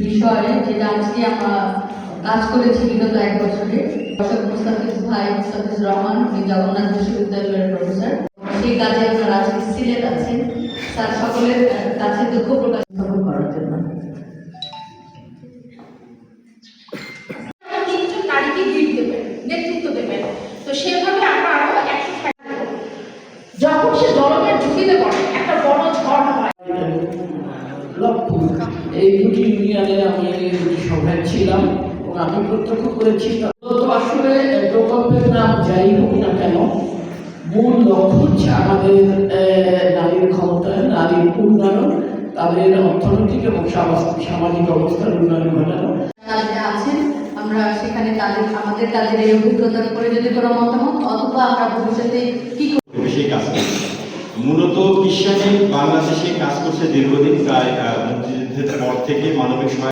বিষয়ে যেটা আজকে আমরা কাজ করেছি বিগত এক বছরে প্রফেসর মুস্তাফিজ ভাই মুস্তাফিজ রহমান, উনি জগন্নাথ বিশ্ববিদ্যালয়ের প্রফেসর। সেই কাজে আপনারা আজকে সিলেট আছেন। স্যার সকলের কাছে দুঃখ প্রকাশ করার জন্য। নেতৃত্ব দেবেন। এই দুটি ইউনিয়নে আমি সভায় ছিলাম এবং আমি প্রত্যক্ষ করেছি আসলে প্রকল্পের নাম যাই হোক না কেন, মূল লক্ষ্য হচ্ছে আমাদের নারীর ক্ষমতায়ন নারীর উন্নয়ন, তাদের অর্থনৈতিক এবং সামাজিক অবস্থার উন্নয়ন ঘটানো। আমরা সেখানে তাদের, আমাদের তাদের এই অভিজ্ঞতার উপরে যদি কোনো মতামত, অথবা আমরা ভবিষ্যতে কি মূলত বিশ্বাসী বাংলাদেশে কাজ করছে দীর্ঘদিন প্রায় মুক্তিযুদ্ধের পর থেকে মানবিক সহায়তা